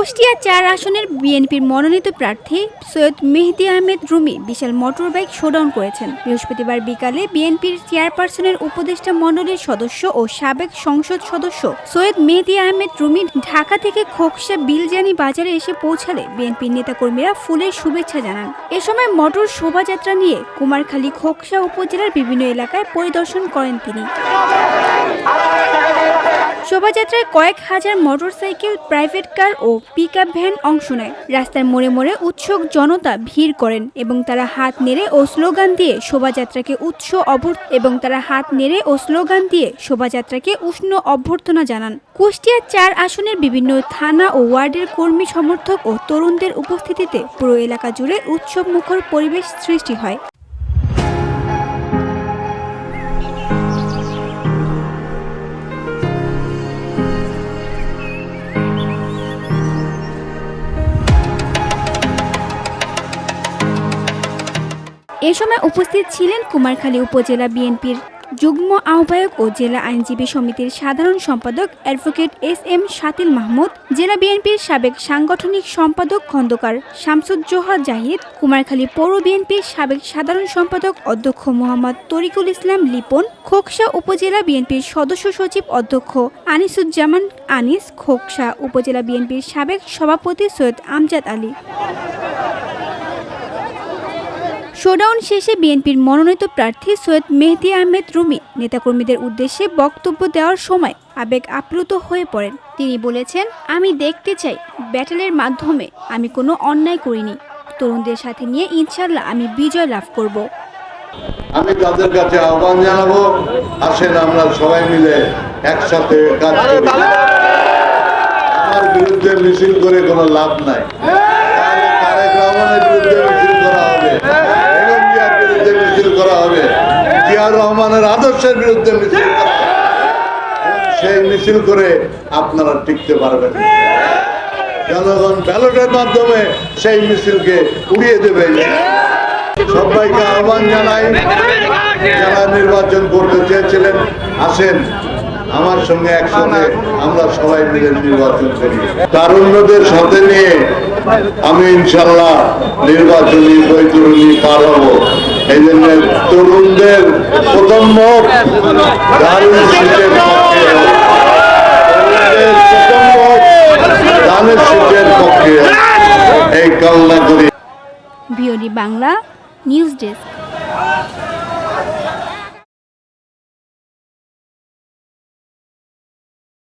কুষ্টিয়া চার আসনের বিএনপির মনোনীত প্রার্থী সৈয়দ মেহেদি আহমেদ রুমি বিশাল মোটরবাইক শোডাউন করেছেন। বৃহস্পতিবার বিকালে বিএনপির চেয়ারপারসনের উপদেষ্টা মণ্ডলীর সদস্য ও সাবেক সংসদ সদস্য সৈয়দ মেহেদি আহমেদ রুমি ঢাকা থেকে খোকসা বিলজানি বাজারে এসে পৌঁছালে বিএনপির নেতাকর্মীরা ফুলের শুভেচ্ছা জানান। এ সময় মোটর শোভাযাত্রা নিয়ে কুমারখালী খোকসা উপজেলার বিভিন্ন এলাকায় পরিদর্শন করেন তিনি। শোভাযাত্রায় কয়েক হাজার মোটরসাইকেল, প্রাইভেট কার ও পিকআপ ভ্যান অংশ নেয়। রাস্তার মোড়ে মোড়ে উৎসুক জনতা ভিড় করেন এবং তারা হাত নেড়ে ও স্লোগান দিয়ে শোভাযাত্রাকে উৎস অভ্যর এবং তারা হাত নেড়ে ও স্লোগান দিয়ে শোভাযাত্রাকে উষ্ণ অভ্যর্থনা জানান। কুষ্টিয়ার চার আসনের বিভিন্ন থানা ও ওয়ার্ডের কর্মী সমর্থক ও তরুণদের উপস্থিতিতে পুরো এলাকা জুড়ে উৎসব মুখর পরিবেশ সৃষ্টি হয়। সময় উপস্থিত ছিলেন কুমারখালী উপজেলা বিএনপির যুগ্ম আহ্বায়ক ও জেলা আইনজীবী সমিতির সাধারণ সম্পাদক advocate S M Shatil Mahmud, জেলা বিএনপির সাবেক সাংগঠনিক সম্পাদক খন্দকার শামসুজ্জোহা জাহিদ, কুমারখালী পৌর বিএনপির সাবেক সাধারণ সম্পাদক অধ্যক্ষ মোহাম্মদ তরিকুল ইসলাম লিপন, খোকসা উপজেলা বিএনপির সদস্য সচিব অধ্যক্ষ আনিসুজ্জামান আনিস, খোকসা উপজেলা বিএনপির সাবেক সভাপতি সৈয়দ আমজাদ আলী। শোডাউন শেষে বিএনপির মনোনীত প্রার্থী সৈয়দ মেহেদি আহমেদ রুমি নেতাকর্মীদের উদ্দেশ্যে বক্তব্য দেওয়ার সময় আবেগ আপ্লুত হয়ে পড়েন। তিনি বলেছেন, আমি দেখতে চাই, ব্যাটেলের মাধ্যমে আমি কোনো অন্যায় করিনি। তরুণদের সাথে নিয়ে ইনশাল্লাহ আমি বিজয় লাভ করব। আমি তাদের কাছে আহ্বান জানাব, আসেন আমরা সবাই মিলে একসাথে কাজ করি। আমার বিরুদ্ধে মিছিল করে কোনো লাভ নাই। তাহলে তারেক রহমানের বিরুদ্ধে মিছিল করা হবে বেগম জিয়ার বিরুদ্ধে মিছিল করা হবে। জিয়ার রহমানের আদর্শের বিরুদ্ধে মিছিল সেই মিছিল করে আপনারা টিকতে পারবেন। জনগণ ব্যালটের মাধ্যমে সেই মিছিলকে উড়িয়ে দেবে। সবাইকে আহ্বান জানাই, যারা নির্বাচন করতে চেয়েছিলেন, আসেন। আমার সঙ্গে একসঙ্গে আমরা সবাই মিলে নির্বাচন করি। তারুণ্যদের সাথে নিয়ে আমি ইনশাল্লাহ নির্বাচনী বৈতরণী পার হব। এই জন্য তরুণদের প্রথম এই কামনা করি। Bangla news desk.